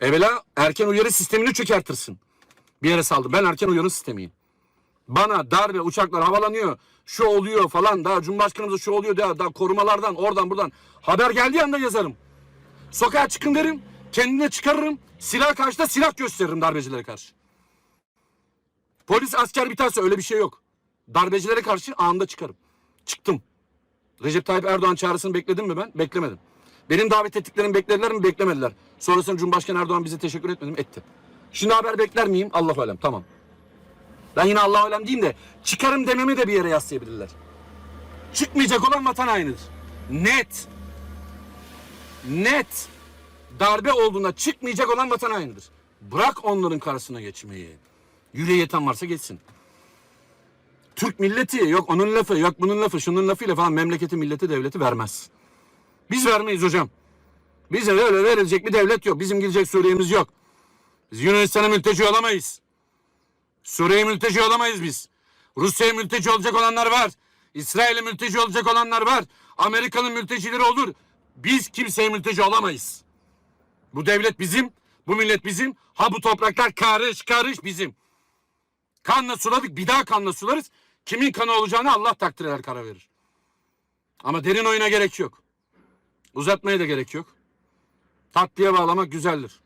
Evvela erken uyarı sistemini çökertirsin. Bir yere saldı. Ben erken uyarı sistemiyim. Bana darbe uçaklar havalanıyor. Şu oluyor falan. Daha Cumhurbaşkanımıza şu oluyor. Daha, daha korumalardan oradan buradan. Haber geldiği anda yazarım. Sokağa çıkın derim. Kendine çıkarırım. Silah karşıda silah gösteririm darbecilere karşı. Polis asker biterse öyle bir şey yok. Darbecilere karşı anında çıkarım. Çıktım. Recep Tayyip Erdoğan çağrısını bekledim mi ben? Beklemedim. Benim davet ettiklerimi beklediler mi? Beklemediler. Sonrasında Cumhurbaşkanı Erdoğan bize teşekkür etmedim. Etti. Şimdi haber bekler miyim? Allah alem. Tamam. Ben yine Allah alem diyeyim de çıkarım dememi de bir yere yaslayabilirler. Çıkmayacak olan vatan hainidir. Net. Net. Darbe olduğunda çıkmayacak olan vatan hainidir. Bırak onların karşısına geçmeyi. Yüreği yeten varsa geçsin. Türk milleti yok onun lafı yok bunun lafı şunun lafıyla falan memleketi milleti devleti vermez. Biz vermeyiz hocam. Bize öyle verilecek bir devlet yok. Bizim gidecek Suriye'miz yok. Biz Yunanistan'a mülteci olamayız. Suriye'ye mülteci olamayız biz. Rusya'ya mülteci olacak olanlar var. İsrail'e mülteci olacak olanlar var. Amerika'nın mültecileri olur. Biz kimseye mülteci olamayız. Bu devlet bizim, bu millet bizim. Ha bu topraklar karış karış bizim. Kanla suladık, bir daha kanla sularız. Kimin kanı olacağını Allah takdir eder, karar verir. Ama derin oyuna gerek yok. Uzatmaya da gerek yok. Tatlıya bağlamak güzeldir.